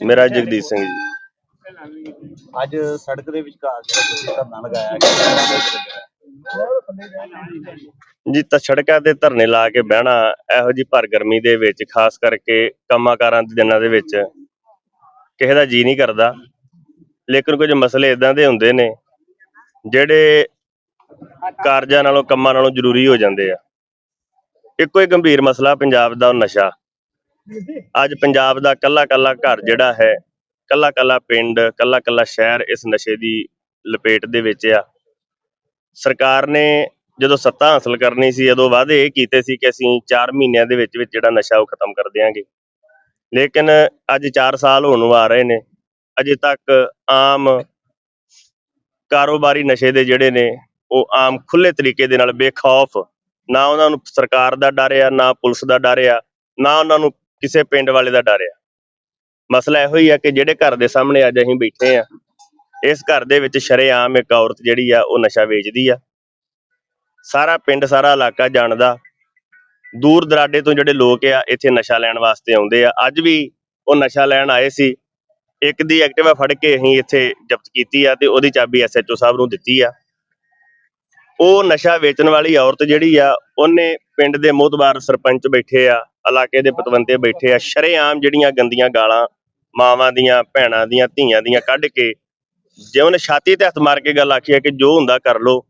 ਮੇਰਾ ਜਗਦੀਸ਼ ਸਿੰਘ ਜੀ। ਅੱਜ ਸੜਕ ਦੇ ਵਿਚਕਾਰ ਜਿਹੜਾ ਤੁਸੀਂ ਧਰਨਾ ਲਗਾਇਆ ਕਿ ਜੀ ਤਾਂ ਸੜਕਾਂ ਤੇ ਧਰਨੇ ਲਾ ਕੇ ਬਹਿਣਾ ਇਹੋ ਜੀ ਭਰ ਗਰਮੀ ਦੇ ਵਿੱਚ ਖਾਸ ਕਰਕੇ ਕੰਮਾਂਕਾਰਾਂ ਦੇ ਦਿਨਾਂ ਦੇ ਵਿੱਚ ਕਿਸੇ ਦਾ ਜੀ ਨਹੀਂ ਕਰਦਾ। ਲੇਕਿਨ ਕੁਝ ਮਸਲੇ ਇਦਾਂ ਦੇ ਹੁੰਦੇ ਨੇ ਜਿਹੜੇ ਕਾਰਜਾਂ ਨਾਲੋਂ ਕੰਮਾਂ ਨਾਲੋਂ ਜ਼ਰੂਰੀ ਹੋ ਜਾਂਦੇ ਆ। ਇੱਕੋ ਹੀ ਗੰਭੀਰ ਮਸਲਾ ਪੰਜਾਬ ਦਾ ਉਹ ਨਸ਼ਾ। ਅੱਜ ਪੰਜਾਬ ਦਾ ਕੱਲਾ ਕੱਲਾ ਘਰ ਜਿਹੜਾ ਹੈ, ਕੱਲਾ ਕੱਲਾ ਪਿੰਡ, ਕੱਲਾ ਕੱਲਾ ਸ਼ਹਿਰ ਇਸ ਨਸ਼ੇ ਦੀ ਲਪੇਟ ਦੇ ਵਿੱਚ ਆ। ਸਰਕਾਰ ਨੇ ਜਦੋਂ ਸੱਤਾ ਹਾਸਲ ਕਰਨੀ ਸੀ, ਉਦੋਂ ਵਾਅਦੇ ਇਹ ਕੀਤੇ ਸੀ ਕਿ ਅਸੀਂ 4 ਮਹੀਨਿਆਂ ਦੇ ਵਿੱਚ ਵਿੱਚ ਜਿਹੜਾ ਨਸ਼ਾ ਉਹ ਖਤਮ ਕਰ ਦਿਆਂਗੇ। ਲੇਕਿਨ ਅੱਜ 4 ਸਾਲ ਹੋਣ ਆ ਰਹੇ ਨੇ। ਅਜੇ ਤੱਕ ਆਮ ਕਾਰੋਬਾਰੀ ਨਸ਼ੇ ਦੇ ਜਿਹੜੇ ਨੇ, ਉਹ ਆਮ ਖੁੱਲੇ ਤਰੀਕੇ ਦੇ ਨਾਲ ਬੇਖੌਫ। ਨਾ ਉਹਨਾਂ ਨੂੰ ਸਰਕਾਰ ਦਾ ਡਰ ਆ, ਨਾ ਪੁਲਿਸ ਦਾ ਡਰ ਆ, ਨਾ ਉਹਨਾਂ ਨੂੰ ਕਿਸੇ ਪਿੰਡ ਵਾਲੇ ਦਾ ਡਰ ਆ। ਮਸਲਾ ਇਹੋ ਹੀ ਆ ਕਿ ਜਿਹੜੇ ਘਰ ਦੇ ਸਾਹਮਣੇ ਅੱਜ ਅਸੀਂ ਬੈਠੇ ਆ, ਇਸ ਘਰ ਦੇ ਵਿੱਚ ਸ਼ਰੇਆਮ ਇੱਕ ਔਰਤ ਜਿਹੜੀ ਆ, ਉਹ ਨਸ਼ਾ ਵੇਚਦੀ ਆ। ਸਾਰਾ ਪਿੰਡ, ਸਾਰਾ ਇਲਾਕਾ ਜਾਣਦਾ। ਦੂਰ ਦਰਾਡੇ ਤੋਂ ਜਿਹੜੇ ਲੋਕ ਆ, ਇੱਥੇ ਨਸ਼ਾ ਲੈਣ ਵਾਸਤੇ ਆਉਂਦੇ ਆ। ਅੱਜ ਵੀ ਉਹ ਨਸ਼ਾ ਲੈਣ ਆਏ ਸੀ। ਇੱਕ ਦੀ ਐਕਟਿਵਾ ਫੜ ਕੇ ਅਸੀਂ ਇੱਥੇ ਜ਼ਬਤ ਕੀਤੀ ਆ ਤੇ ਉਹਦੀ ਚਾਬੀ ਐਸਐਚਓ ਸਾਹਿਬ ਨੂੰ ਦਿੱਤੀ ਆ। ਉਹ ਨਸ਼ਾ ਵੇਚਣ ਵਾਲੀ ਔਰਤ ਜਿਹੜੀ ਆ, ਉਹਨੇ ਪਿੰਡ ਦੇ ਮੋਹਤਬਾਰ ਸਰਪੰਚ ਬੈਠੇ ਆ। ਇਲਾਕੇ ਦੇ ਪਤਵੰਤੇ ਬੈਠੇ ਆ ਸ਼ਰੇਆਮ ਜਿਹੜੀਆਂ ਗੰਦੀਆਂ ਗਾਲਾਂ ਮਾਵਾਂ ਦੀਆਂ ਭੈਣਾਂ ਦੀਆਂ ਧੀਆਂ ਦੀਆਂ ਕੱਢ ਕੇ ਜੇ ਉਹਨੇ ਛਾਤੀ ਤੇ ਹੱਥ ਮਾਰ ਕੇ ਗੱਲ ਆਖੀ ਹੈ ਕਿ ਜੋ ਹੁੰਦਾ ਕਰ ਲੋ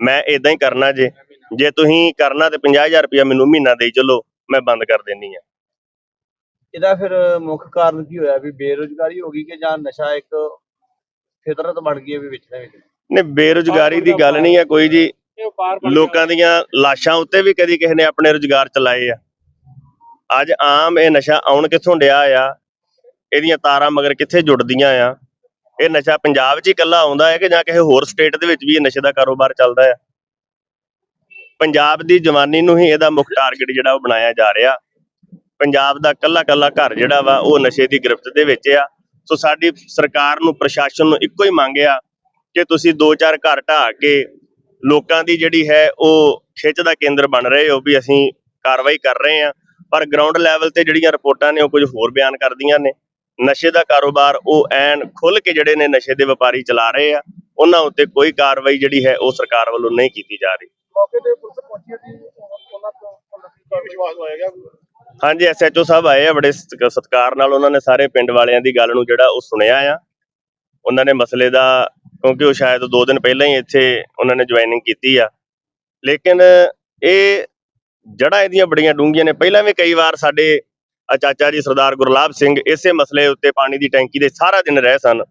ਮੈਂ ਇਦਾਂ ਹੀ ਕਰਨਾ ਜੇ। ਜੇ ਤੁਸੀਂ ਕਰਨਾ ਤੇ 50000 ਰੁਪਇਆ ਮੈਨੂੰ ਮਹੀਨਾ ਦੇਈ ਚੱਲੋ ਮੈਂ ਬੰਦ ਕਰ ਦੇਣੀ ਆ। ਇਹਦਾ ਫਿਰ ਮੁੱਖ ਕਾਰਨ ਕੀ ਹੋਇਆ ਵੀ ਬੇਰੋਜ਼ਗਾਰੀ ਹੋ ਗਈ ਕਿ ਜਾਂ ਨਸ਼ਾ ਇੱਕ ਫਿਤਰਤ ਬਣ ਗਈ ਹੈ ਵੀ ਵੇਚਣਾ ਵਿੱਚ? ਨੇ ਬੇਰੁਜ਼ਗਾਰੀ ਦੀ ਗੱਲ ਨਹੀਂ ਹੈ ਕੋਈ ਜੀ। ਲੋਕਾਂ ਦੀਆਂ ਲਾਸ਼ਾਂ ਉੱਤੇ ਵੀ ਕਦੀ ਕਿਸੇ ਨੇ ਆਪਣੇ ਰੁਜ਼ਗਾਰ ਚਲਾਏ ਆ। ਅੱਜ ਆਮ ਇਹ ਨਸ਼ਾ ਆਉਣ ਕਿੱਥੋਂ ਡਿਆ ਆ? ਇਹਦੀਆਂ ਤਾਰਾਂ ਮਗਰ ਕਿੱਥੇ ਜੁੜਦੀਆਂ ਆ? ਇਹ ਨਸ਼ਾ ਪੰਜਾਬ 'ਚ ਹੀ ਇਕੱਲਾ ਆਉਂਦਾ ਹੈ ਕਿ ਜਾਂ ਕਿਸੇ ਹੋਰ ਸਟੇਟ ਦੇ ਵਿੱਚ ਵੀ ਇਹ ਨਸ਼ੇ ਦਾ ਕਾਰੋਬਾਰ ਚੱਲਦਾ ਆ? ਪੰਜਾਬ ਦੀ ਜਵਾਨੀ ਨੂੰ ਹੀ ਇਹਦਾ ਮੁੱਖ ਟਾਰਗੇਟ ਜਿਹੜਾ ਉਹ ਬਣਾਇਆ ਜਾ ਰਿਹਾ। ਪੰਜਾਬ ਦਾ ਕੱਲਾ ਕੱਲਾ ਘਰ ਜਿਹੜਾ ਵਾ, ਉਹ ਨਸ਼ੇ ਦੀ ਗ੍ਰਿਫਤ ਦੇ ਵਿੱਚ ਆ। ਸੋ ਸਾਡੀ ਸਰਕਾਰ ਨੂੰ, ਪ੍ਰਸ਼ਾਸਨ ਨੂੰ ਇੱਕੋ ਹੀ ਮੰਗ ਆ ਕਿ ਤੁਸੀਂ ਦੋ ਚਾਰ ਘਰ ਢਾਹ ਕੇ ਲੋਕਾਂ ਦੀ ਜਿਹੜੀ ਹੈ ਉਹ ਖਿੱਚ ਦਾ ਕੇਂਦਰ ਬਣ ਰਹੇ ਹੋ ਵੀ ਅਸੀਂ ਕਾਰਵਾਈ ਕਰ ਰਹੇ ਹਾਂ। ਪਰ ਗਰਾਊਂਡ ਲੈਵਲ ਤੇ ਜਿਹੜੀਆਂ ਰਿਪੋਰਟਾਂ ਨੇ ਉਹ ਕੁਝ ਹੋਰ ਬਿਆਨ ਕਰਦੀਆਂ ਨੇ। ਨਸ਼ੇ ਦਾ ਕਾਰੋਬਾਰ ਉਹ ਐਨ ਖੁੱਲ ਕੇ ਜਿਹੜੇ ਨੇ ਨਸ਼ੇ ਦੇ ਵਪਾਰੀ ਚਲਾ ਰਹੇ ਆ ਉਹਨਾਂ ਉੱਤੇ ਕੋਈ ਕਾਰਵਾਈ ਜਿਹੜੀ ਹੈ ਉਹ ਸਰਕਾਰ ਵੱਲੋਂ ਨਹੀਂ ਕੀਤੀ ਜਾ ਰਹੀ। ਮੌਕੇ ਤੇ ਪੁਲਿਸ ਪਹੁੰਚੀ ਸੀ ਉਹਨਾਂ ਤੋਂ ਕੀ ਵਿਸ਼ਵਾਸ ਹੋਏਗਾ ਹਾਂਜੀ ਐਸਐਚਓ ਸਾਹਿਬ ਆਏ ਆ ਬੜੇ ਸਤਿ- ਸਤਿਕਾਰ ਨਾਲ ਉਹਨਾਂ ਨੇ ਸਾਰੇ ਪਿੰਡ ਵਾਲਿਆਂ ਦੀ ਗੱਲ ਨੂੰ ਜਿਹੜਾ ਉਹ ਸੁਣਿਆ ਆ। ਉਹਨਾਂ ਨੇ ਮਸਲੇ ਦਾ ਕਿਉਂਕਿ ਉਹ ਸ਼ਾਇਦ 2 ਦਿਨ ਪਹਿਲਾਂ ਹੀ ਇੱਥੇ ਉਹਨਾਂ ਨੇ ਜੁਆਇਨਿੰਗ ਕੀਤੀ ਆ। ਲੇਕਿਨ ਇਹ ਜੜਾ ਇਹਦੀਆਂ ਬੜੀਆਂ ਡੂੰਘੀਆਂ ਨੇ। ਪਹਿਲਾਂ ਵੀ ਕਈ ਵਾਰ ਸਾਡੇ ਚਾਚਾ ਜੀ ਸਰਦਾਰ ਗੁਰਲਾਬ ਸਿੰਘ ਇਸੇ ਮਸਲੇ ਉੱਤੇ ਪਾਣੀ ਦੀ ਟੈਂਕੀ ਦੇ ਸਾਰਾ ਦਿਨ ਰਹੇ ਸਨ।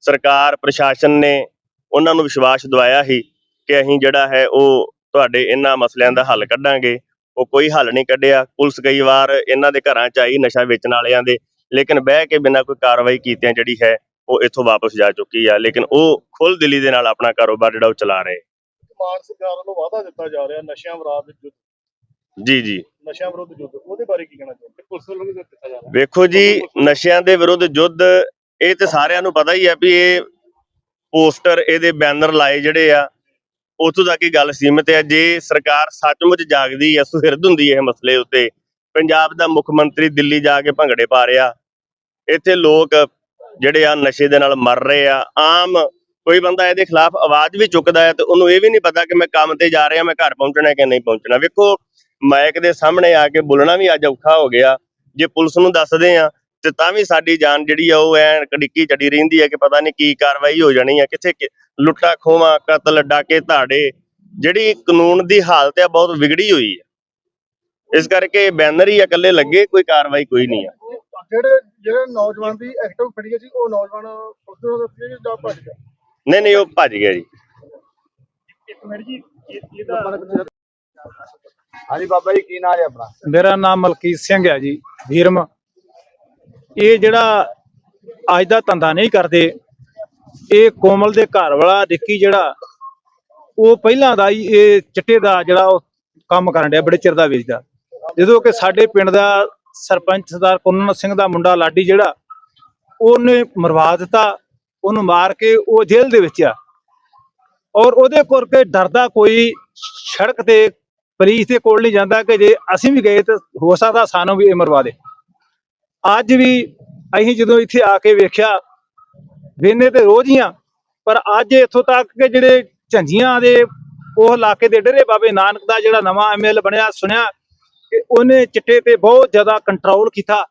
ਸਰਕਾਰ, ਪ੍ਰਸ਼ਾਸਨ ਨੇ ਉਹਨਾਂ ਨੂੰ ਵਿਸ਼ਵਾਸ ਦਿਵਾਇਆ ਸੀ ਕਿ ਅਸੀਂ ਜਿਹੜਾ ਹੈ ਉਹ ਤੁਹਾਡੇ ਇਹਨਾਂ ਮਸਲਿਆਂ ਦਾ ਹੱਲ ਕੱਢਾਂਗੇ। ਉਹ ਕੋਈ ਹੱਲ ਨਹੀਂ ਕੱਢਿਆ। ਪੁਲਿਸ ਕਈ ਵਾਰ ਇਹਨਾਂ ਦੇ ਘਰਾਂ 'ਚ ਆਈ ਨਸ਼ਾ ਵੇਚਣ ਵਾਲਿਆਂ ਦੇ। ਲੇਕਿਨ ਬਹਿ ਕੇ ਬਿਨਾਂ ਕੋਈ ਕਾਰਵਾਈ ਕੀਤਿਆਂ ਜਿਹੜੀ ਹੈ ਉਹ ਇੱਥੋਂ ਵਾਪਸ ਜਾ ਚੁੱਕੀ ਆ। ਲੇਕਿਨ ਉਹ ਖੁੱਲ ਦਿਲੀ ਦੇ ਨਾਲ ਆਪਣਾ ਕਾਰੋਬਾਰ ਜਿਹੜਾ ਉਹ ਚਲਾ ਰਹੇ। ਮਾਨ ਸਰਕਾਰ ਵੱਲੋਂ ਵਾਅਦਾ ਦਿੱਤਾ ਜਾ ਰਿਹਾ ਨਸ਼ਿਆਂ ਵਿਰੁੱਧ ਯੁੱਧ ਜੀ ਜੀ। ਨਸ਼ਿਆਂ ਵਿਰੁੱਧ ਯੁੱਧ ਉਹਦੇ ਬਾਰੇ ਕੀ ਕਹਿਣਾ ਚਾਹੁੰਦੇ ਪੁਲਿਸ ਵੱਲੋਂ ਵੀ ਦਿੱਤਾ ਜਾ ਰਿਹਾ। ਵੇਖੋ ਜੀ ਨਸ਼ਿਆਂ ਦੇ ਵਿਰੁੱਧ ਯੁੱਧ ਇਹ ਤੇ ਸਾਰਿਆਂ ਨੂੰ ਪਤਾ ਹੀ ਆ ਵੀ ਇਹ ਪੋਸਟਰ ਇਹਦੇ ਬੈਨਰ ਲਾਏ ਜਿਹੜੇ ਆ ਉੱਥੋਂ ਤੱਕ ਹੀ ਗੱਲ ਸੀਮਿਤ ਹੈ। ਜੇ ਸਰਕਾਰ ਸੱਚਮੁੱਚ ਜਾਗਦੀ ਹੈ ਸੁਹਿਰਦ ਹੁੰਦੀ ਹੈ ਇਹ ਮਸਲੇ ਉੱਤੇ ਪੰਜਾਬ ਦਾ ਮੁੱਖ ਮੰਤਰੀ ਦਿੱਲੀ ਜਾ ਕੇ ਭੰਗੜੇ ਪਾ ਰਿਹਾ ਇੱਥੇ ਲੋਕ ਜਿਹੜੇ ਆ ਨਸ਼ੇ ਦੇ ਨਾਲ ਮਰ ਰਹੇ ਆ ਆਮ ਕੋਈ ਬੰਦਾ ਇਹਦੇ ਖਿਲਾਫ ਆਵਾਜ਼ ਵੀ ਚੁੱਕਦਾ ਹੈ ਤੇ ਉਹਨੂੰ ਇਹ ਵੀ ਨਹੀਂ ਪਤਾ ਕਿ ਮੈਂ ਕੰਮ ਤੇ ਜਾ ਰਿਹਾ ਮੈਂ ਘਰ ਪਹੁੰਚਣਾ ਕਿ ਨਹੀਂ ਪਹੁੰਚਣਾ। ਵੇਖੋ ਮਾਈਕ ਦੇ ਸਾਹਮਣੇ ਆ ਕੇ ਬੋਲਣਾ ਵੀ ਅੱਜ ਔਖਾ ਹੋ ਗਿਆ। ਜੇ ਪੁਲਿਸ ਨੂੰ ਦੱਸਦੇ ਆ ਤੇ ਤਾਂ ਵੀ ਸਾਡੀ ਜਾਨ ਜਿਹੜੀ ਆ ਉਹ ਐ ਕੜਿੱਕੀ ਚੜੀ ਰਹਿੰਦੀ ਹੈ ਕਿ ਪਤਾ ਨਹੀਂ ਕੀ ਕਾਰਵਾਈ ਹੋ ਜਾਣੀ ਹੈ ਕਿੱਥੇ ਲੁੱਟਾ ਖੋਵਾ ਕਤਲ ਡਾਕੇ ਧਾੜੇ ਜਿਹੜੀ ਕਾਨੂੰਨ ਦੀ ਹਾਲਤ ਹੈ ਬਹੁਤ ਵਿਗੜੀ ਹੋਈ ਹੈ ਇਸ ਕਰਕੇ ਬੈਨਰ ਹੀ ਆ ਇਕੱਲੇ ਲੱਗੇ ਕੋਈ ਕਾਰਵਾਈ ਕੋਈ ਨਹੀਂ ਆ। ਜਿਹੜੇ ਜਿਹੜੇ ਨੌਜਵਾਨ ਦੀ ਐਕਟਿਵ ਫੜੀ ਗਈ ਸੀ ਉਹ ਨੌਜਵਾਨ ਨੂੰ ਦੱਸਿਆ ਜਾਂ ਭੱਜ ਗਿਆ? ਨਹੀਂ ਨਹੀਂ ਉਹ ਭੱਜ ਗਿਆ ਜੀ। ਇੱਕ ਮਿੰਟ ਜੀ ਇਹਦਾ ਹਾਂਜੀ ਬਾਬਾ ਜੀ, ਕੀ ਨਾਮ ਹੈ ਆਪਣਾ? ਮੇਰਾ ਨਾਮ ਮਲਕੀਤ ਸਿੰਘ ਹੈ ਜੀ, ਵੀਰਮ। ਇਹ ਜਿਹੜਾ ਅੱਜ ਦਾ ਧੰਦਾ ਨਹੀਂ ਕਰਦੇ, ਇਹ ਕੋਮਲ ਦੇ ਘਰ ਵਾਲਾ ਰਿੱਕੀ ਜਿਹੜਾ, ਉਹ ਪਹਿਲਾਂ ਦਾ ਹੀ ਇਹ ਚਿੱਟੇ ਦਾ ਜਿਹੜਾ ਉਹ ਕੰਮ ਕਰਨ ਡਿਆ, ਬੜੇ ਚਿਰ ਦਾ ਵੇਚਦਾ। ਜਦੋਂ ਕਿ ਸਾਡੇ ਪਿੰਡ ਦਾ ਸਰਪੰਚ ਸਰਦਾਰ ਕੁੰਨਨ ਸਿੰਘ ਦਾ ਮੁੰਡਾ ਲਾਡੀ ਜਿਹੜਾ, ਉਹਨੇ ਮਰਵਾ ਦਿੱਤਾ, ਉਹਨੂੰ ਮਾਰ ਕੇ ਉਹ ਜੇਲ੍ਹ ਦੇ ਵਿੱਚ ਆ। ਔਰ ਉਹਦੇ ਕਰਕੇ ਡਰਦਾ ਕੋਈ ਸੜਕ ਤੇ ਪੁਲਿਸ ਦੇ ਕੋਲ ਨਹੀਂ ਜਾਂਦਾ ਕਿ ਜੇ ਅਸੀਂ ਵੀ ਗਏ ਤਾਂ ਹੋ ਸਕਦਾ ਸਾਨੂੰ ਵੀ ਇਹ ਮਰਵਾ ਦੇ। ਅੱਜ ਵੀ ਅਸੀਂ ਜਦੋਂ ਇੱਥੇ ਆ ਕੇ ਵੇਖਿਆ, ਵੇਨੇ ਤੇ ਰੋਜ਼ ਹੀ ਆ, ਪਰ ਅੱਜ ਇੱਥੋਂ ਤੱਕ ਕਿ ਜਿਹੜੇ ਝੰਜੀਆਂ ਦੇ ਉਹ ਇਲਾਕੇ ਦੇ ਡੇਰੇ ਬਾਬੇ ਨਾਨਕ ਦਾ ਜਿਹੜਾ ਨਵਾਂ ਐਮਐਲ ਬਣਿਆ, ਸੁਣਿਆ, ਕਿ ਉਹਨੇ ਚਿੱਟੇ ਤੇ ਬਹੁਤ ਜ਼ਿਆਦਾ ਕੰਟਰੋਲ ਕੀਤਾ।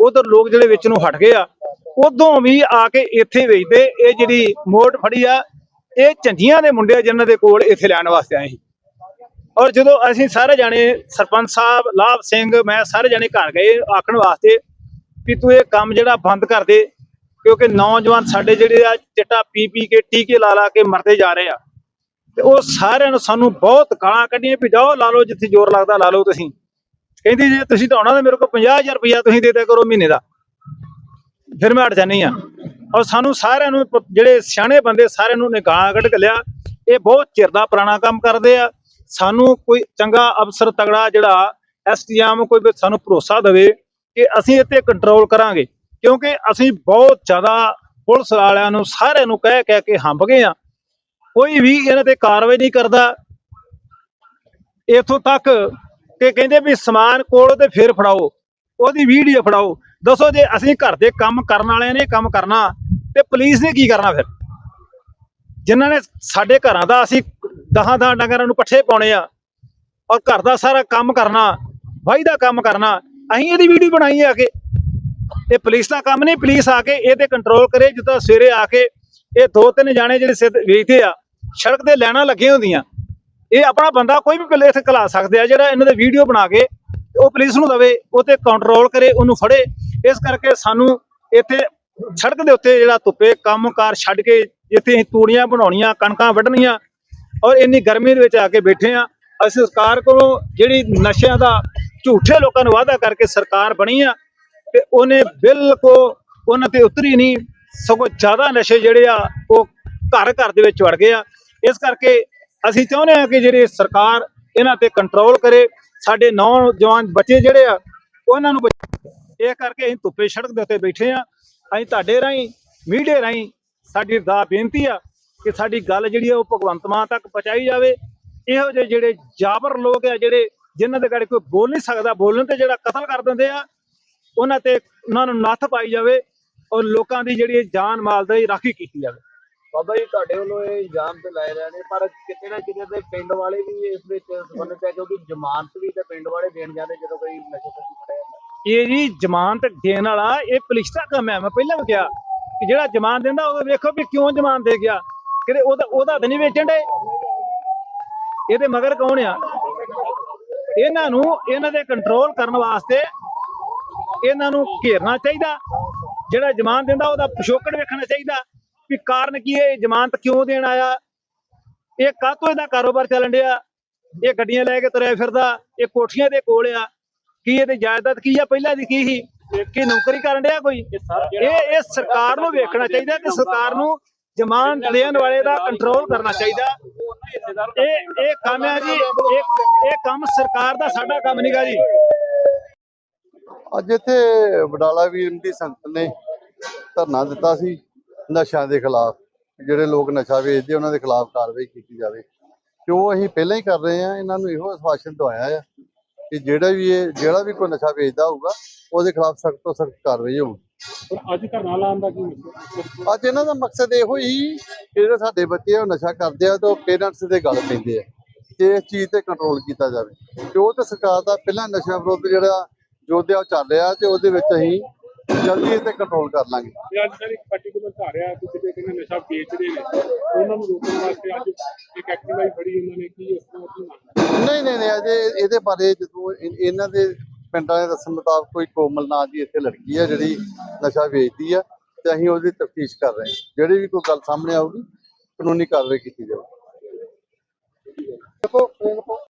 ਉਧਰ ਲੋਕ ਜਿਹੜੇ ਵਿੱਚ ਨੂੰ ਹਟ ਗਏ ਆ। ਉਦੋਂ ਵੀ ਆ ਕੇ ਇੱਥੇ ਵੇਚਦੇ, ਇਹ ਜਿਹੜੀ ਮੋਟ ਫੜੀ ਆ, ਇਹ ਝੰਜੀਆਂ ਦੇ ਮੁੰਡੇ ਆ ਜਿਨ੍ਹਾਂ ਦੇ ਕੋਲ ਇੱਥੇ ਲੈਣ ਵਾਸਤੇ ਆਏ ਸੀ। ਔਰ ਜਦੋਂ ਅਸੀਂ ਸਾਰੇ ਜਾਣੇ ਸਰਪੰਚ ਸਾਹਿਬ, ਲਾਭ ਸਿੰਘ, ਮੈਂ ਸਾਰੇ ਜਾਣੇ ਘਰ ਗਏ ਆਖਣ ਵਾਸਤੇ ਵੀ ਤੂੰ ਇਹ ਕੰਮ ਜਿਹੜਾ ਬੰਦ ਕਰ ਦੇ, ਕਿਉਂਕਿ ਨੌਜਵਾਨ ਸਾਡੇ ਜਿਹੜੇ ਆ ਚਿੱਟਾ ਪੀ ਪੀ ਕੇ, ਟੀਕੇ ਲਾ ਲਾ ਕੇ ਮਰਦੇ ਜਾ ਰਹੇ ਆ। ਤੇ ਉਹ ਸਾਰਿਆਂ ਨੂੰ ਸਾਨੂੰ ਬਹੁਤ ਗਾਲਾਂ ਕੱਢੀਆਂ ਵੀ ਜਾਓ, ਲਾ ਲਓ ਜਿੱਥੇ ਜ਼ੋਰ ਲੱਗਦਾ, ਲਾ ਲਓ ਤੁਸੀਂ। ਕਹਿੰਦੀ ਜੇ ਤੁਸੀਂ ਤਾਂ ਆਉਣਾ ਤਾਂ ਮੇਰੇ ਕੋਲ 50000 ਰੁਪਇਆ ਤੁਸੀਂ ਦੇ ਦਿਆ ਕਰੋ ਮਹੀਨੇ ਦਾ। ਫਿਰ ਮੈਂ ਹਟ ਜਾਨੀ ਆ। ਔਰ ਸਾਨੂੰ ਸਾਰਿਆਂ ਨੂੰ ਜਿਹੜੇ ਸਿਆਣੇ ਬੰਦੇ ਸਾਰਿਆਂ ਨੂੰ ਨੇ ਗਾਲਾਂ ਕੱਢ ਕੇ ਲਿਆ। ਇਹ ਬਹੁਤ ਚਿਰ ਦਾ ਪੁਰਾਣਾ ਕੰਮ ਕਰਦੇ ਆ। ਸਾਨੂੰ ਕੋਈ ਚੰਗਾ ਅਫਸਰ ਤਗੜਾ ਜਿਹੜਾ ਐਸਟੀਐਮ ਕੋਈ ਸਾਨੂੰ ਭਰੋਸਾ ਦੇਵੇ ਕਿ ਅਸੀਂ ਇੱਥੇ ਕੰਟਰੋਲ ਕਰਾਂਗੇ, ਕਿਉਂਕਿ ਅਸੀਂ ਬਹੁਤ ਜ਼ਿਆਦਾ ਪੁਲਿਸ ਵਾਲਿਆਂ ਨੂੰ ਸਾਰਿਆਂ ਨੂੰ ਕਹਿ ਕਹਿ ਕੇ ਹੰਬ ਗਏ ਆ ਕੋਈ ਵੀ ਇਹਨਾਂ ਤੇ ਕਾਰਵਾਈ ਨਹੀਂ ਕਰਦਾ। ਇਥੋਂ ਤੱਕ ਕਿ ਕਹਿੰਦੇ ਵੀ ਸਮਾਨ ਕੋਲ ਤੇ ਫਿਰ ਫੜਾਓ, ਉਹਦੀ ਵੀਡੀਓ ਫੜਾਓ। ਦੱਸੋ ਜੇ ਅਸੀਂ ਘਰ ਦੇ ਕੰਮ ਕਰਨ ਵਾਲਿਆਂ ਨੇ ਕੰਮ ਕਰਨਾ, ਤੇ ਪੁਲਿਸ ਨੇ ਕੀ ਕਰਨਾ ਫਿਰ? ਜਿਨ੍ਹਾਂ ਨੇ ਸਾਡੇ ਘਰਾਂ ਦਾ ਅਸੀਂ ਦਹਾਂ ਦਹਾਂ ਡੰਗਰਾਂ ਨੂੰ ਪੱਠੇ ਪਾਉਣੇ ਆ ਔਰ ਘਰ ਦਾ ਸਾਰਾ ਕੰਮ ਕਰਨਾ, ਵਾਹੀ ਦਾ ਕੰਮ ਕਰਨਾ, ਅਸੀਂ ਇਹਦੀ ਵੀਡੀਓ ਬਣਾਈ ਆ ਕੇ ਇਹ ਪੁਲਿਸ ਦਾ ਕੰਮ ਨਹੀਂ, ਪੁਲਿਸ ਆ ਕੇ ਇਹ ਤੇ ਕੰਟਰੋਲ ਕਰੇ, ਜਿੱਦਾਂ ਸਵੇਰੇ ਆ ਕੇ ਇਹ ਦੋ ਤਿੰਨ ਜਾਣੇ ਜਿਹੜੇ ਸਿੱਧ ਵੇਚਦੇ ਆ, ਸੜਕ ਤੇ ਲੈਣਾ ਲੱਗੀਆਂ ਹੁੰਦੀਆਂ। ਇਹ ਆਪਣਾ ਬੰਦਾ ਕੋਈ ਵੀ ਪੁਲਿਸ ਇੱਥੇ ਕਲਾ ਸਕਦੇ ਆ, ਜਿਹੜਾ ਇਹਨਾਂ ਦੇ ਵੀਡੀਓ ਬਣਾ ਕੇ ਉਹ ਪੁਲਿਸ ਨੂੰ ਦਵੇ, ਉਹ ਤੇ ਕੰਟਰੋਲ ਕਰੇ, ਉਹਨੂੰ ਫੜੇ। ਇਸ ਕਰਕੇ ਸਾਨੂੰ ਇੱਥੇ ਸੜਕ ਦੇ ਉੱਤੇ ਜਿਹੜਾ ਧੁੱਪੇ ਕੰਮਕਾਰ ਛੱਡ ਕੇ ਇੱਥੇ ਅਸੀਂ ਤੂੜੀਆਂ ਬਣਾਉਣੀਆਂ, ਕਣਕਾਂ ਵੱਢਣੀਆਂ ਔਰ ਇੰਨੀ ਗਰਮੀ ਦੇ ਵਿੱਚ ਆ ਕੇ ਬੈਠੇ ਆ ਅਸੀਂ ਸਰਕਾਰ ਕੋਲੋਂ ਜਿਹੜੀ ਨਸ਼ਿਆਂ ਦਾ ਝੂਠੇ ਲੋਕਾਂ ਨੂੰ ਵਾਅਦਾ ਕਰਕੇ ਸਰਕਾਰ ਬਣੀ ਆ ਤੇ ਉਹਨੇ ਬਿਲਕੁਲ ਉਹਨਾਂ ਤੇ ਉਤਰੀ ਨਹੀਂ। ਸਗੋਂ ਜ਼ਿਆਦਾ ਨਸ਼ੇ ਜਿਹੜੇ ਆ, ਉਹ ਘਰ ਘਰ ਦੇ ਵਿੱਚ ਵੜ ਗਏ ਆ। ਇਸ ਕਰਕੇ ਅਸੀਂ ਚਾਹੁੰਦੇ ਆ ਕਿ ਜਿਹੜੀ ਸਰਕਾਰ ਇਹਨਾਂ ਤੇ ਕੰਟਰੋਲ ਕਰੇ। ਸਾਡੇ ਨੌਜਵਾਨ ਬੱਚੇ ਜਿਹੜੇ ਆ, ਉਹਨਾਂ ਨੂੰ ਬਚ- ਇਹ ਕਰਕੇ ਅਸੀਂ ਧੁੱਪੇ ਸੜਕ ਦੇ ਉੱਤੇ ਬੈਠੇ ਆ ਅਸੀਂ ਤੁਹਾਡੇ ਰਾਹੀਂ, ਮੀਡੀਆ ਰਾਹੀਂ ਸਾਡੀ ਦਾ ਬੇਨਤੀ ਆ ਕਿ ਸਾਡੀ ਗੱਲ ਜਿਹੜੀ ਆ ਉਹ ਭਗਵੰਤ ਮਾਨ ਤੱਕ ਪਹੁੰਚਾਈ ਜਾਵੇ। ਇਹੋ ਜਿਹੇ ਜਿਹੜੇ ਜਾਬਰ ਲੋਕ ਆ ਜਿਹੜੇ ਜਿਨ੍ਹਾਂ ਦੇ ਗਾੜੀ ਕੋਈ ਬੋਲ ਨਹੀਂ ਸਕਦਾ ਬੋਲਣ ਤੇ ਜਿਹੜਾ ਕਤਲ ਕਰ ਦਿੰਦੇ ਆ ਉਹਨਾਂ ਤੇ ਉਹਨਾਂ ਨੂੰ ਨੱਥ ਪਾਈ ਜਾਵੇ ਔਰ ਲੋਕਾਂ ਦੀ ਜਿਹੜੀ ਜਾਨ ਮਾਲ ਦੀ ਰਾਖੀ ਕੀਤੀ ਜਾਵੇ। ਬਾਬਾ ਜੀ ਤੁਹਾਡੇ ਵੱਲੋਂ ਇਹ ਇਲਜ਼ਾਮ ਤੇ ਲਾਏ ਰਹੇ ਨੇ ਪਰ ਕਿਤੇ ਨਾ ਕਿਤੇ ਤੇ ਪਿੰਡ ਵਾਲੇ ਵੀ ਇਸ ਵਿੱਚ ਸੰਬੰਧਿਤ ਹੈ ਕਿਉਂਕਿ ਜ਼ਮਾਨਤ ਵੀ ਤੇ ਪਿੰਡ ਵਾਲੇ ਦੇਣ ਜਾਂਦੇ ਜਦੋਂ ਕੋਈ ਨਸ਼ੇ ਤਸੀ ਫੜਿਆ ਜਾਂਦਾ ਇਹ ਜੀ ਜ਼ਮਾਨਤ ਦੇਣ ਵਾਲਾ ਇਹ ਪੁਲਿਸ ਦਾ ਕੰਮ ਹੈ। ਮੈਂ ਪਹਿਲਾਂ ਵੀ ਕਿਹਾ ਕਿ ਜਿਹੜਾ ਜ਼ਮਾਨ ਦਿੰਦਾ ਉਹ ਵੇਖੋ ਵੀ ਕਿਉਂ ਜ਼ਮਾਨ ਦੇ ਗਿਆ। ਕਿਤੇ ਉਹਦਾ ਉਹਦਾ ਤਾਂ ਨਹੀਂ ਵੇਚਣ ਦੇ ਇਹਦੇ ਮਗਰ ਕੌਣ ਆ? ਇਹਨਾਂ ਨੂੰ ਇਹਨਾਂ ਦੇ ਕੰਟਰੋਲ ਕਰਨ ਵਾਸਤੇ ਇਹਨਾਂ ਨੂੰ ਘੇਰਨਾ ਚਾਹੀਦਾ। ਜਿਹੜਾ ਜ਼ਮਾਨ ਦਿੰਦਾ, ਉਹਦਾ ਪਿਛੋਕੜ ਵੇਖਣਾ ਚਾਹੀਦਾ ਵੀ ਕਾਰਨ ਕੀ ਹੈ, ਇਹ ਜ਼ਮਾਨਤ ਕਿਉਂ ਦੇਣ ਆਇਆ? ਇਹ ਕਾਹਤੋਂ ਇਹਦਾ ਕਾਰੋਬਾਰ ਚੱਲਣ ਡਿਆ? ਇਹ ਗੱਡੀਆਂ ਲੈ ਕੇ ਤੁਰਿਆ ਫਿਰਦਾ, ਇਹ ਕੋਠੀਆਂ ਦੇ ਕੋਲ ਆ। ਕੀ ਇਹਦੀ ਜਾਇਦਾਦ ਕੀ ਆ? ਪਹਿਲਾਂ ਦੀ ਕੀ ਸੀ? ਕੀ ਨੌਕਰੀ ਕਰਨ ਡਿਆ ਕੋਈ? ਇਹ ਇਹ ਸਰਕਾਰ ਨੂੰ ਵੇਖਣਾ ਚਾਹੀਦਾ ਤੇ ਸਰਕਾਰ ਨੂੰ ਜ਼ਮਾਨ ਦੇਣ ਵਾਲੇ ਦਾ ਕੰਟਰੋਲ ਕਰਨਾ ਚਾਹੀਦਾ। ਇਹ ਇਹ ਕੰਮ ਹੈ ਜੀ ਇਹ ਇਹ ਕੰਮ ਸਰਕਾਰ ਦਾ ਸਾਡਾ ਕੰਮ ਨਹੀਂਗਾ ਜੀ। ਅੱਜ ਇੱਥੇ ਵਡਾਲਾ ਵੀਰ ਦੀ ਸੰਗਤ ਨੇ ਧਰਨਾ ਦਿੱਤਾ ਸੀ ਨਸ਼ਿਆਂ ਦੇ ਖਿਲਾਫ। ਜਿਹੜੇ ਲੋਕ ਨਸ਼ਾ ਵੇਚਦੇ ਉਹਨਾਂ ਦੇ ਖਿਲਾਫ ਕਾਰਵਾਈ ਕੀਤੀ ਜਾਵੇ। ਕਿਉਂ ਅਸੀਂ ਪਹਿਲਾਂ ਹੀ ਕਰ ਰਹੇ ਆ ਇਹਨਾਂ ਨੂੰ ਇਹੋ ਆਸ਼ਵਾਸਨ ਦਵਾਇਆ ਆ ਕਿ ਜਿਹੜਾ ਵੀ ਇਹ ਜਿਹੜਾ ਵੀ ਕੋਈ ਨਸ਼ਾ ਵੇਚਦਾ ਹੋਊਗਾ ਉਹਦੇ ਖਿਲਾਫ ਸਖਤ ਤੋਂ ਸਖਤ ਕਾਰਵਾਈ ਹੋਊਗੀ। ਪਰ ਅੱਜ ਧਰਨਾ ਲਾਉਣ ਦਾ ਕੀ ਮਤਲਬ ਅੱਜ ਇਹਨਾਂ ਦਾ ਮਕਸਦ ਇਹੋ ਹੀ ਕਿ ਜਿਹੜੇ ਸਾਡੇ ਬੱਚੇ ਉਹ ਨਸ਼ਾ ਕਰਦੇ ਆ ਤਾਂ ਪੇਰੈਂਟਸ ਦੇ ਗੱਲ ਪੈਂਦੇ ਆ ਕਿ ਇਸ ਚੀਜ਼ ਤੇ ਕੰਟਰੋਲ ਕੀਤਾ ਜਾਵੇ। ਤੇ ਉਹ ਤਾਂ ਸਰਕਾਰ ਦਾ ਪਹਿਲਾਂ ਨਸ਼ਾ ਵਿਰੋਧ ਜਿਹੜਾ ਯੋਧਿਆ ਉਹ ਚੱਲ ਰਿਹਾ ਤੇ ਉਹਦੇ ਵਿੱਚ ਅਸੀਂ ਜਲਦੀ ਇਹ ਤੇ ਕੰਟਰੋਲ ਕਰ ਲਾਂਗੇ। ਤੇ ਅੱਜ ਸਰ ਇੱਕ ਪਾਰਟਿਕੂਲਰ ਘਰ ਆ ਕਿ ਕਿਤੇ ਕਿਤੇ ਨਸ਼ਾ ਵੇਚਦੇ ਨੇ। ਉਹਨਾਂ ਨੂੰ ਰੋਕਣ ਵਾਸਤੇ ਅੱਜ ਇੱਕ ਐਕਟਿਵਾਈ ਫੜੀ ਉਹਨਾਂ ਨੇ ਕੀ ਇਸ ਤਰ੍ਹਾਂ ਕੀ ਮੰਨਦਾ ਨਹੀਂ ਨਹੀਂ ਨਹੀਂ ਅਜੇ ਇਹਦੇ ਬਾਰੇ ਜਦੋਂ ਇਹਨਾਂ ਦੇ ਪਿੰਡਾਂ ਦੇ ਦੱਸਣ ਮੁਤਾਬਕ ਕੋਈ ਕੋਮਲ ਨਾਂ ਦੀ ਇੱਥੇ ਲੜਕੀ ਆ ਜਿਹੜੀ ਨਸ਼ਾ ਵੇਚਦੀ ਆ ਤੇ ਅਸੀਂ ਉਹਦੀ ਤਫਤੀਸ਼ ਕਰ ਰਹੇ ਹਾਂ। ਜਿਹੜੀ ਵੀ ਕੋਈ ਗੱਲ ਸਾਹਮਣੇ ਆਊਗੀ, ਕਾਨੂੰਨੀ ਕਾਰਵਾਈ ਕੀਤੀ ਜਾਊਗੀ। ਦੇਖੋ